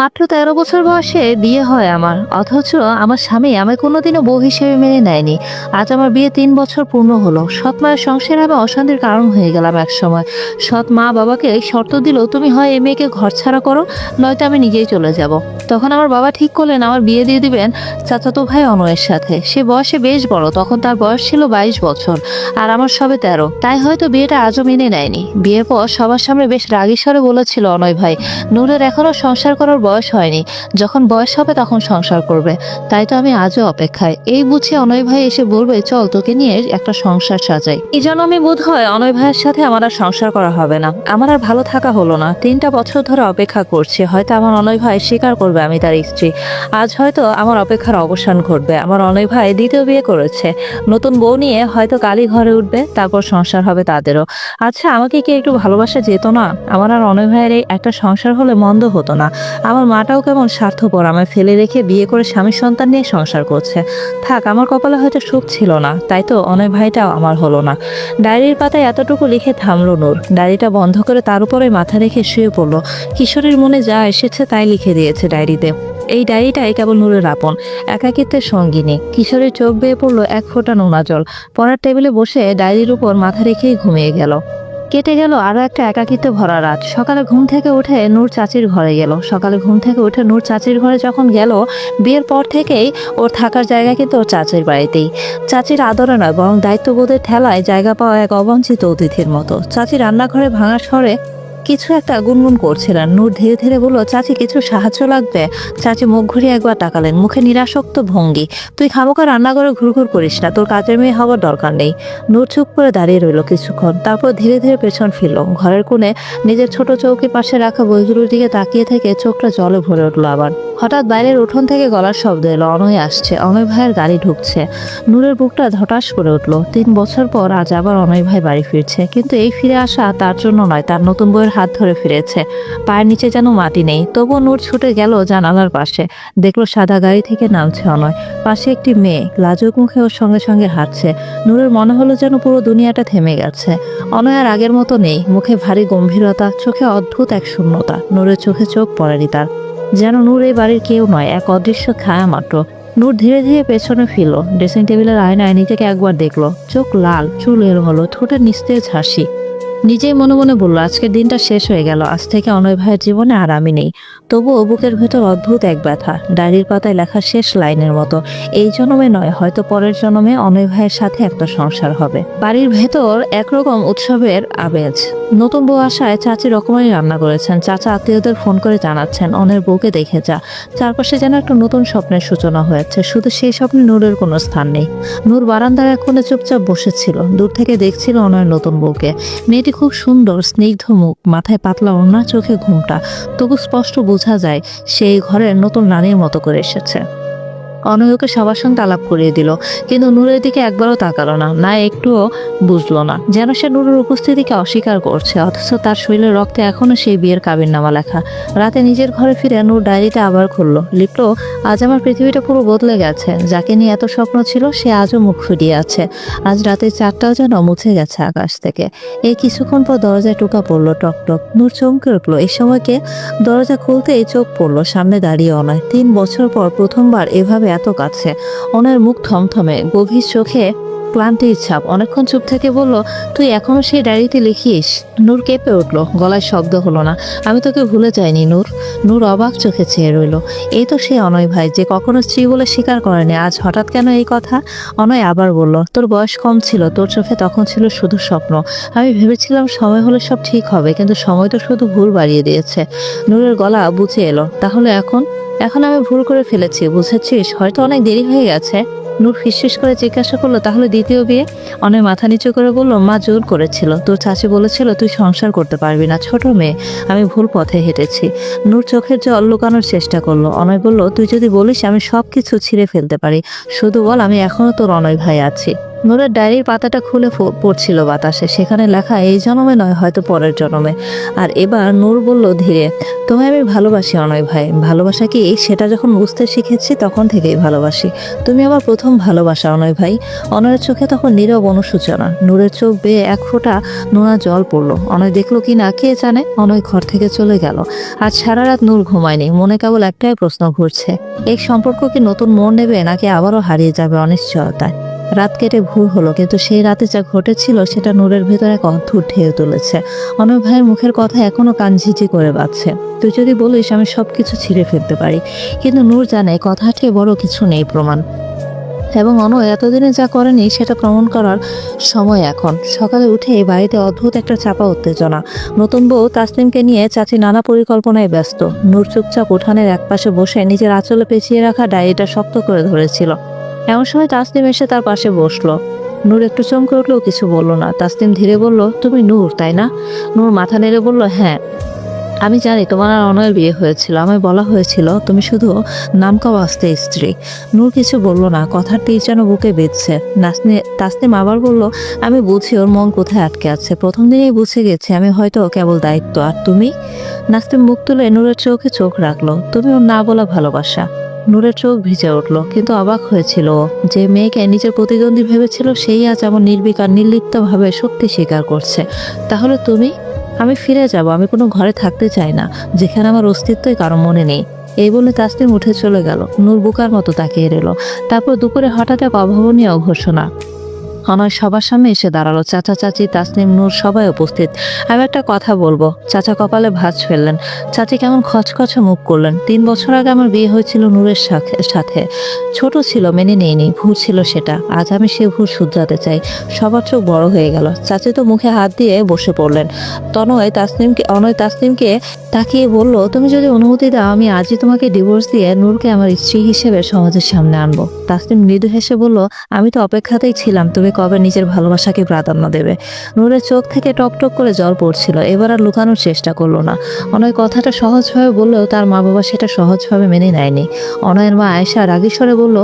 মাত্র তেরো বছর বয়সে বিয়ে হয় আমার। অথচ আমার স্বামী আমায় কোনোদিনও বউ হিসেবে মেনে নেয়নি। আজ আমার বিয়ে তিন বছর পূর্ণ হলো। সৎ মায়ের সংসারে আমি অশান্তির কারণ হয়ে গেলাম এক সময় সৎ মা বাবাকে এই শর্ত দিল, তুমি হয় এই মেয়েকে ঘর ছাড়া করো, নয়তো আমি নিজেই চলে যাব। তখন আমার বাবা ঠিক করলেন, আমার বিয়ে দিয়ে দিবেন চাচাতো ভাই অনয়ের সাথে। সে বয়সে বেশ বড়, তখন তার বয়স ছিল বাইশ বছর, আর আমার সবে তেরো। তাই হয়তো বিয়েটা আজও মেনে নেয়নি। বিয়ের পর সবার সামনে বেশ রাগী বলেছিল অনয় ভাই, নূরের এখনও সংসার করার বয়স হয়নি। যখন বয়স হবে তখন সংসার করবে। তাই তো আমি আজও অপেক্ষায়। এই বুঝে অনয় ভাই এসে বলবে, চল তোকে নিয়ে একটা সংসার সাজাই। এই জন্য আমি বোধ হয় অনয় ভাইয়ের সাথে আমার আর সংসার করা হবে না। আমার আর ভালো থাকা হলো না। তিনটা বছর ধরে অপেক্ষা করছি। হয়তো আমার অনয় ভাই স্বীকার করবে আমি তার স্ত্রী। আজ হয়তো আমার অপেক্ষার অবসান ঘটবে। আমার অনয় ভাই দ্বিতীয় বিয়ে করেছে। নতুন বউ নিয়ে হয়তো কালই ঘরে উঠবে। তারপর সংসার হবে তাদেরও। আচ্ছা আমাকে কি একটু ভালোবাসা যেত না? আমার আর অনয় ভাইয়ের এই একটা সংসার হলে মন্দ হতো না। আমার মাটাও কেমন স্বার্থপর। আমায় ফেলে রেখে বিয়ে করে স্বামী সন্তান নিয়ে সংসার করছে। থাক, আমার কপালে হয়তো সুখ ছিল না। তাই তো অনয় ভাইটাও আমার হলো না। ডায়েরির পাতায় এতটুকু লিখে থামলো নূর। ডায়েরিটা বন্ধ করে তার উপরে মাথা রেখে শুয়ে পড়ল। কিশোরের মনে যা এসেছে তাই লিখে দিয়েছে ডায়েরিতে। এই ডায়েরিটাই কেবল নূরের আপন, একাকিত্বের সঙ্গিনী। কিশোরের চোখ বেয়ে পড়ল এক ফোঁটা নোনা জল। পড়ার টেবিলে বসে ডায়েরির উপর মাথা রেখেই ঘুমিয়ে গেল। কেটে গেল আরও একটা একাকিত্ব ভরা রাত। সকালে ঘুম থেকে উঠে নূর চাচির ঘরে গেল। সকালে ঘুম থেকে উঠে নূর চাচির ঘরে যখন গেল, বিয়ের পর থেকেই ওর থাকার জায়গা কিন্তু ওর চাচির বাড়িতেই। চাচির আদরে নয়, বরং দায়িত্ববোধের ঠেলায় জায়গা পাওয়া এক অবাঞ্ছিত অতিথির মতো। চাচি রান্নাঘরে ভাঙা স্বরে কিছু একটা গুনগুন করছিলেন নূর ধীরে ধীরে বলল, চাচি, কিছু সাহায্য লাগবে? চাচি মুখ ঘুরিয়ে একবার তাকালেন। মুখে নিরাসক্ত ভঙ্গি। তুই খামোকা রান্নাঘরে ঘুরঘুর করিস না, তোর কাজের মেয়ে হওয়ার দরকার নেই। নূর চুপ করে দাঁড়িয়ে রইল কিছুক্ষণ। তারপর ধীরে ধীরে পেছন ফিরল। ঘরের কোণে নিজের ছোট চৌকির পাশে রাখা বইগুলোর দিকে তাকিয়ে থেকে চোখটা জলে ভরে উঠল আবার। হঠাৎ বাইরের উঠোন থেকে গলার শব্দ এলো। অনয় আসছে। অনয় ভাইয়ের গাড়ি ঢুকছে। নূরের বুকটা ধটাস করে উঠল। তিন বছর পর আজ আবার অনয় ভাই বাড়ি ফিরছে। কিন্তু এই ফিরে আসা তার জন্য নয়, তার নতুন বইয়ের হাত ধরে ফিরেছে। পায়ের নিচে যেন মাটি নেই, তবুও নূর ছুটে গেল জানালার পাশে। দেখল সাদা গাড়ি থেকে নামছে অনয়। পাশে একটি মেয়ে, লাজুক মুখে ওর সঙ্গে সঙ্গে হাঁটছে। নূরের মনে হলো যেন পুরো দুনিয়াটা থেমে গেছে। অনয় আর আগের মতো নেই, মুখে ভারী গম্ভীরতা, চোখে অদ্ভুত এক শূন্যতা। নূরের চোখে চোখ পড়েনি তার। যেন নূর এই বাড়ির কেউ নয়, এক অদৃশ্য ছায়া মাত্র। নূর ধীরে ধীরে পেছনে ফিরল, ড্রেসিং টেবিলের আয়নায় নিজেকে একবার দেখল। চোখ লাল, চুল এলোমেলো, ঠোঁটের নিস্তেজ হাসি। নিজেই মনে মনে বলল, আজকের দিনটা শেষ হয়ে গেল। আজ থেকে অনয় ভাইয়ের জীবনে আর আমি নেই। তবুও বুকের ভেতর অদ্ভুত এক ব্যথা। ডায়েরির পাতায় লেখা শেষ লাইনের মতো, এই জন্মে নয়, হয়তো পরের জন্মে অনয় ভাইয়ের সাথে একটা সংসার হবে। বাড়ির ভেতর একরকম উৎসবের আবেজ নতুন বউ আসায় চাচি রকমারি রান্না করেছেন। চাচা আত্মীয়দের ফোন করে জানাচ্ছেন অনের বউকে দেখে যা। চারপাশে যেন একটা নতুন স্বপ্নের সূচনা হয়েছে। শুধু সেই স্বপ্নে নূরের কোনো স্থান নেই। নূর বারান্দার এক কোণে চুপচাপ বসেছিল। দূর থেকে দেখছিল অনয়ের নতুন বউকে। মেয়েটি খুব সুন্দর স্নিগ্ধ মুখ, মাথায় পাতলা ওড়না চোখে ঘুমটা। তবু স্পষ্ট বোঝা যায়, সেই ঘরের নতুন নানির মতো করে এসেছে। অনয়কে সবার সঙ্গে আলাপ করিয়ে দিল, কিন্তু নূরের দিকে একবারও তাকালো না না একটুও বুঝলো না। যেন সে নূরের উপস্থিতিকে অস্বীকার করছে, অথচ তার শরীরের রক্তে এখনও সেই বিয়ের কাবির নামা লেখা। রাতে নিজের ঘরে ফিরে নূর ডায়েরিটা আবার খুললো, লিখলো, আজ আমার পৃথিবীটা পুরো বদলে গেছে, যাকে নিয়ে এত স্বপ্ন ছিল, সে আজও মুখ ফুটিয়ে আছে। আজ রাতে চারটাও যেন মুছে গেছে আকাশ থেকে। এই কিছুক্ষণ পর দরজায় টোকা পড়ল, টক টক। নূর চমকে উঠল, এই সময়কে দরজা খুলতেই চোখ পড়ল, সামনে দাঁড়িয়ে অনয়। তিন বছর পর প্রথমবার এভাবে এত কাছে। অনের মুখ থমথমে গভীর চোখে ক্লান্তির ছাপ। অনেকক্ষণ চুপ থেকে বলল, তুই এখনও সেই ডায়েরিতে লিখিস? নূর কেঁপে উঠল। গলায় শব্দ হলো না। আমি তোকে ভুলে যাইনি, নূর। নূর অবাক চোখে চেয়ে রইল। এই তো সে অনয় ভাই, যে কখনো স্ত্রী বলে স্বীকার করেনি, আজ হঠাৎ কেন এই কথা? অনয় আবার বলল, তোর বয়স কম ছিল, তোর চোখে তখন ছিল শুধু স্বপ্ন। আমি ভেবেছিলাম সময় হলে সব ঠিক হবে, কিন্তু সময় তো শুধু ভুল বাড়িয়ে দিয়েছে। নূরের গলা বুঝে এলো। তাহলে এখন? এখন আমি ভুল করে ফেলেছি, বুঝেছিস? হয়তো অনেক দেরি হয়ে গেছে। নূর ফিসফিস করে জিজ্ঞাসা করল, তাহলে দ্বিতীয় বিয়ে? অনেক মাথা নিচু করে বলল, মা জোর করেছিল। তোর চাচি বলেছিল তুই সংসার করতে পারবি না। ছোট মেয়ে, আমি ভুল পথে হেঁটেছি। নূর চোখের জল লুকানোর চেষ্টা করল। অনয় বলল, তুই যদি বলিস, আমি সব কিছু ছিঁড়ে ফেলতে পারি। শুধু বল, আমি এখনও তোর অনয় ভাই আছি। নূরের ডায়েরির পাতাটা খুলে পড়ছিল বাতাসে। সেখানে লেখা, এই জন্মে নয়, হয়তো পরের জন্মে। আর এবার নূর বলল ধীরে, তোমায় আমি ভালোবাসি অনয় ভাই। ভালোবাসা কি সেটা যখন বুঝতে শিখেছি, তখন থেকেই ভালোবাসি। তুমি আমার প্রথম ভালোবাসা অনয় ভাই। অনয়ের চোখে তখন নীরব অনুসূচনা নূরের চোখ বেয়ে এক ফোঁটা নোনা জল পড়ল। অনয় দেখল কি না, কে জানে? অনয় ঘর থেকে চলে গেল। আর সারা রাত নূর ঘুমায়নি। মনে কেবল একটাই প্রশ্ন ঘুরছে। এই সম্পর্ক কি নতুন মোড় নেবে, নাকি আবারও হারিয়ে যাবে অনিশ্চয়তায়? রাত কেটে ভোর হলো, কিন্তু সেই রাতে যা ঘটেছিল সেটা নূরের ভেতরে এক অদ্ভুত ঢেউ তুলেছে। অনয় ভাইয়ের মুখের কথা এখনও কানঝিঝি করে বাজছে। তুই যদি বলিস আমি সব কিছু ছিঁড়ে ফেলতে পারি, কিন্তু নূর জানে কথাটি বড় কিছু নেই প্রমাণ। এবং অনয় এতদিনে যা করেনি সেটা প্রমাণ করার সময় এখন। সকালে উঠে বাড়িতে অদ্ভুত একটা চাপা উত্তেজনা। নতুন বউ তাসলিমকে নিয়ে চাচি নানা পরিকল্পনায় ব্যস্ত। নূর চুপচাপ উঠানের একপাশে বসে নিজের আঁচলে পেঁচিয়ে রাখা ডায়েরিটা শক্ত করে ধরেছিল। এমন সময় তাসলিম এসে তার পাশে বসল। নূর একটু চমকে উঠলেও কিছু বলল না। তাসলিম ধীরে বলল, তুমি নূর, তাই না? নূর মাথা নেড়ে বলল হ্যাঁ। আমি জানি তোমার আর অনয়ের বিয়ে হয়েছিল। আমায় বলা হয়েছিল, তুমি শুধু নামকা বাস্তে স্ত্রী। নূর কিছু বলল না তীর যেন বুকে বেঁধছে। নাসনি, তাসনিম আবার বলল, আমি বুঝি ওর মন কোথায় আটকে আছে। প্রথম দিনেই বুঝে গেছি, আমি হয়তো কেবল দায়িত্ব। আর তুমি? নাসনিম মুখ তুলে নূরের চোখে চোখ রাখল, তুমি ওর না বলা ভালোবাসা। নূরের চোখ ভিজে উঠল, কিন্তু অবাক হয়েছিল যে মেয়েকে নিজের প্রতিদ্বন্দ্বী ভেবেছিল সেই আজ আমার নির্বিকার নির্লিপ্তভাবে সত্যি স্বীকার করছে। তাহলে তুমি? আমি ফিরে যাব, আমি কোনো ঘরে থাকতে চাই না, যেখানে আমার অস্তিত্বই কারও মনে নেই। এই বলে তাসলিম উঠে চলে গেল, নূর বুকার মতো তাকিয়ে রইল। তারপর দুপুরে হঠাৎ এক অভাবনীয় ঘোষণা। অনয় সবার সামনে এসে দাঁড়াল। চাচা, চাচি, তাসনিম, নূর সবাই উপস্থিত। আমি একটা কথা বলব। চাচা কপালে ভাঁজ ফেললেন। চাচি কেমন খচখচে মুখ করলেন। তিন বছর আগে আমার বিয়ে হয়েছিল নূরের সাথে- ছোট ছিল, মেনে নেইনি ভুল ছিল সেটা। আজ আমি সে ভুল শুধরাতে চাই। সবার চোখ বড় হয়ে গেল। চাচি তো মুখে হাত দিয়ে বসে পড়লেন। তনয় তাসনিমকে, অনয় তাসনিমকে তাকিয়ে বলল, তুমি যদি অনুমতি দাও, আমি আজই তোমাকে ডিভোর্স দিয়ে নূরকে আমার স্ত্রী হিসেবে সমাজের সামনে আনব। তাসনিম মৃদু হেসে বলল, আমি তো অপেক্ষাতেই ছিলাম। তুমি কবে নিজের ভালোবাসাকে প্রাধান্য দেবে? নূরের চোখ থেকে টকটক করে জল পড়ছিল, এবার আর লুকানোর চেষ্টা করল না। অনয় কথাটা সহজভাবে বললেও তার মা বাবা সেটা সহজভাবে মেনে নেয়নি। অনয়ের মা আয়েশা রাগেশ্বরে বলল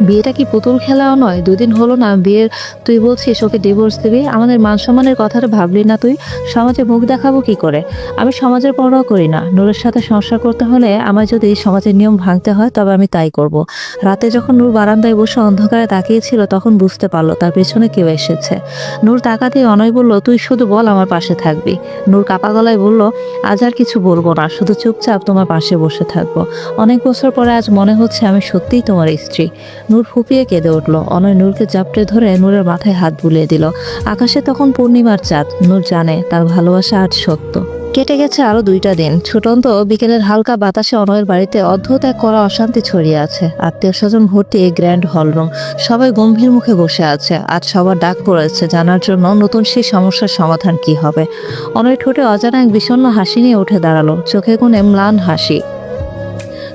বিয়েটা কি পুতুল খেলাও নয়? দুদিন হলো না বিয়ের। তুই বলছিস ওকে ডিভোর্স দিবি? আমাদের মান সম্মানের কথাটা ভাবলি না তুই? সমাজে মুখ দেখাবো কি করে? আমি সমাজের পরোয়া করি না। নূরের সাথে সংসার করতে হলে আমার যদি সমাজের নিয়ম ভাঙতে হয়, তবে আমি তাই করব। রাতে যখন নূর বারান্দায় বসে অন্ধকারে তাকিয়েছিল, তখন বুঝতে পারল তার পেছনে কেউ এসেছে। নূর তাকাতে অনয় বলল, তুই শুধু বল আমার পাশে থাকবি। নূর কাপা গলায় বলল, আজ আর কিছু বলব না, শুধু চুপচাপ তোমার পাশে বসে থাকব। অনেক বছর পরে আজ মনে হচ্ছে আমি সত্যিই তোমার স্ত্রী। নূর ফুপিয়ে কেঁদে উঠল। অনয় নূরকে চাপটে ধরে নূরের মাথায় হাত বুলিয়ে দিল। আকাশে তখন পূর্ণিমার চাঁদ। নূর জানে তার ভালোবাসা আজ সত্য। কেটে গেছে আরও দুইটা দিন। ছুটন্ত বিকেলের হালকা বাতাসে অনয়ের বাড়িতে অদ্ভুত এক করা অশান্তি ছড়িয়ে আছে। আত্মীয় স্বজন ভর্তি এই গ্র্যান্ড হলরুম সবাই গম্ভীর মুখে বসে আছে। আর সবার ডাক পড়েছে জানার জন্য নতুন সেই সমস্যার সমাধান কি হবে। অনয় ঠোঁটে অজানা এক বিষণ্ণ হাসি নিয়ে উঠে দাঁড়াল। চোখে কোণে ম্লান হাসি।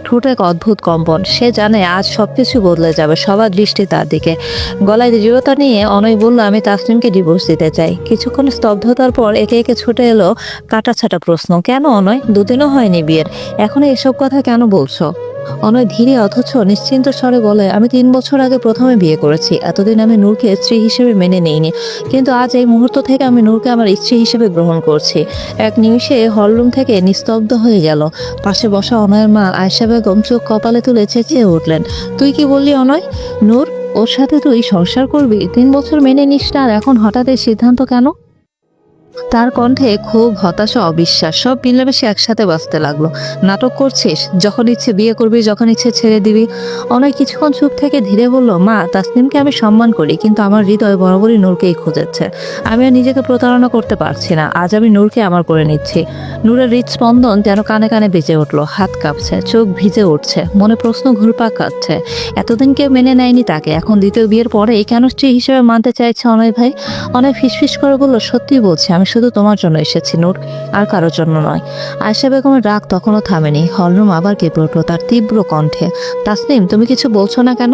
ঠোঁটে এক অদ্ভুত কম্পন। সে জানে আজ সব কিছু বদলে যাবে, সবার দৃষ্টি তার দিকে। গলায় দৃঢ়তা নিয়ে অনয় বলল, আমি তাসলিমকে ডিভোর্স দিতে চাই। কিছুক্ষণ স্তব্ধতার পর একে একে ছুটে এলো কাটাছাটা প্রশ্ন। কেন অনয়? দুদিনও হয়নি বিয়ের। এখন এসব কথা কেন বলছো? অনয় ধীরে অথচ নিশ্চিন্ত স্বরে বলে, আমি তিন বছর আগে প্রথমে বিয়ে করেছি। এতদিন আমি নূরকে স্ত্রী হিসেবে মেনে নিইনি। কিন্তু আজ এই মুহূর্ত থেকে আমি নূরকে আমার স্ত্রী হিসেবে গ্রহণ করছি। এক নিমিষে হলরুম থেকে নিস্তব্ধ হয়ে গেল। পাশে বসা অনয়ের মা আয়সা বেগম চোখ কপালে তুলে চেঁচিয়ে উঠলেন। তুই কি বললি অনয়? নূর, ওর সাথে তুই সংসার করবি? তিন বছর মেনে নিস না আর এখন হঠাৎ এই সিদ্ধান্ত কেন? তার কণ্ঠে খুব হতাশা অবিশ্বাস, সব মিলেমিশে একসাথে বাঁচতে লাগল। নাটক করছিস, যখন ইচ্ছে বিয়ে করবি, যখন ইচ্ছে ছেড়ে দিবি। অনেক কিছুক্ষণ চুপ থেকে ধীরে বলল, মা, তাসনিমকে আমি সম্মান করি, কিন্তু আমার হৃদয় বরাবরই নূরকেই খুঁজেছে। আমি আর নিজেকে প্রতারণা করতে পারছি না, আজ আমি নূরকে আমার করে নিচ্ছি। নূরের হৃদস্পন্দন যেন কানে কানে বেজে উঠল, হাত কাঁপছে, চোখ ভিজে উঠছে, মনে প্রশ্ন ঘুরপাক কাচ্ছে এতদিন কেউ মেনে নেয়নি তাকে, এখন দ্বিতীয় বিয়ের পরেই কেন স্ত্রী হিসেবে মানতে চাইছে অনয় ভাই? অনেক ফিসফিস করে বলল সত্যি বলছি আমি শুধু তোমার জন্য এসেছি, নূর, আর কারোর জন্য নয়। আয়সা বেগমের রাগ তখনও থামেনি। হলরুম আবার কেঁপে উঠল তার তীব্র কণ্ঠে। তাসনিম, তুমি কিছু বলছো না কেন?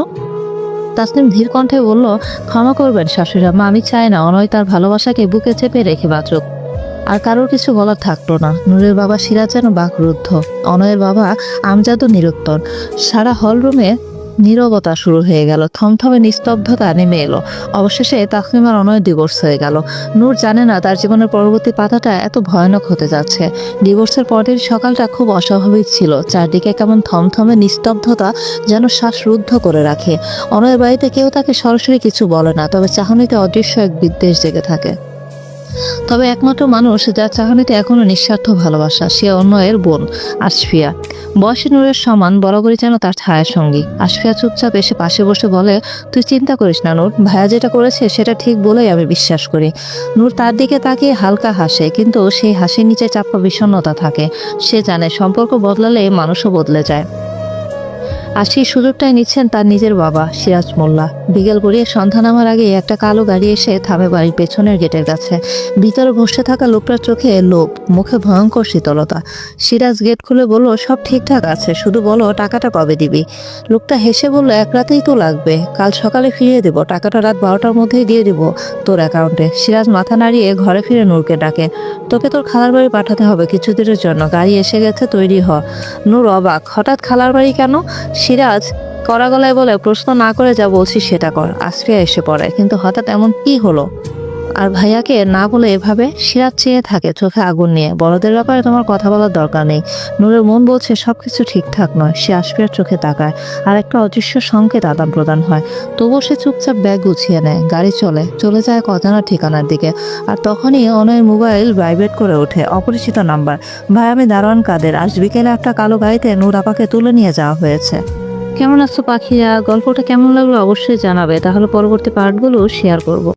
তাসনিম ধীর কণ্ঠে বলল, ক্ষমা করবেন শাশুড়ি আম্মা আমি চাই না, অনয় তার ভালোবাসাকে বুকে চেপে রেখে বাঁচুক। আর কারোর কিছু বলার থাকল না। নূরের বাবা সিরাজ যেন বাকরুদ্ধ। অনয়ের বাবা আমজাদও নিরুত্তর। সারা হলরুমে নীরবতা শুরু হয়ে গেল। থমথমে নিস্তব্ধতা নেমে এলো। অবশেষে তাসলিমার অনয় ডিভোর্স হয়ে গেল। নূর জানে না তার জীবনের পরবর্তী পাতাটা এত ভয়ানক হতে যাচ্ছে। ডিভোর্সের পরের সকালটা খুব অস্বাভাবিক ছিল। চারদিকে কেমন থমথমে নিস্তব্ধতা যেন শ্বাস রুদ্ধ করে রাখে। অনয়ের বাড়িতে কেউ তাকে সরাসরি কিছু বলে না, তবে চাহনিতে অদৃশ্য এক বিদ্বেষ জেগে থাকে। তবে একমাত্র মানুষ যার চাহনিতে এখনও নিঃস্বার্থ ভালোবাসা, সে অন্যয়ের বোন, আশফিয়া। বয়সে নূরের সমান, বরাবরই যেন তার ছায়া সঙ্গী। আশফিয়া চুপচাপ এসে পাশে বসে বলে, তুই চিন্তা করিস না নূর, ভাইয়া যেটা করেছে সেটা ঠিক বলেই আমি বিশ্বাস করি। নূর তার দিকে তাকিয়ে হালকা হাসে, কিন্তু সেই হাসির নিচে চাপা বিষণ্ণতা থাকে। সে জানে, সম্পর্ক বদলালে মানুষও বদলে যায়। আর সেই সুযোগটাই নিচ্ছেন তার নিজের বাবা, সিরাজ মোল্লা। বিকেল গড়িয়ে সন্ধ্যা নামার আগে একটা কালো গাড়ি এসে থামে বাড়ির পেছনের গেটের কাছে। ভিতরে বসে থাকা লোকটার চোখে লোভ, মুখে ভয়ঙ্কর শীতলতা। সিরাজ গেট খুলে বলল, সব ঠিকঠাক আছে, শুধু বলো টাকাটা কবে দিবি? লোকটা হেসে বলল, এক রাতেই তো লাগবে, কাল সকালে ফিরিয়ে দেবো, টাকাটা রাত বারোটার মধ্যেই দিয়ে দিব তোর অ্যাকাউন্টে সিরাজ মাথা নাড়িয়ে ঘরে ফিরে নূরকে ডাকে, তোকে তোর খালার বাড়ি পাঠাতে হবে, কিছুদিনের জন্য, গাড়ি এসে গেছে, তৈরি হ। নূর অবাক, হঠাৎ খালার বাড়ি কেন? সিরাজ কড়া গলায় বলে, প্রশ্ন না করে যা বলছি সেটা কর। আসফিয়া এসে পড়ে, কিন্তু হঠাৎ এমন কি হলো? আর ভাইয়াকে না বলে এভাবে সিরাজ চেয়ে থাকে চোখে আগুন নিয়ে। বড়দের ব্যাপারে তোমার কথা বলার দরকার নেই। নূরের মন বলছে সবকিছু ঠিকঠাক নয়, সে আসফিয়ার চোখে তাকায় আর একটা অদৃশ্য সংকেত আদান প্রদান হয়। তবুও সে চুপচাপ ব্যাগ গুছিয়ে নেয়, গাড়ি চলে চলে যায় এক অজানা ঠিকানার দিকে। আর তখনই অনয়ের মোবাইল ভাইব্রেট করে ওঠে, অপরিচিত নাম্বার। ভাই, আমি দারোয়ান কাদের। আজ বিকেলে একটা কালো গাড়িতে নূর আপাকে তুলে নিয়ে যাওয়া হয়েছে। কেমন আছো পাখিরা? গল্পটা কেমন লাগল অবশ্যই জানাবে। তাহলে পরবর্তী পার্টগুলো শেয়ার করব।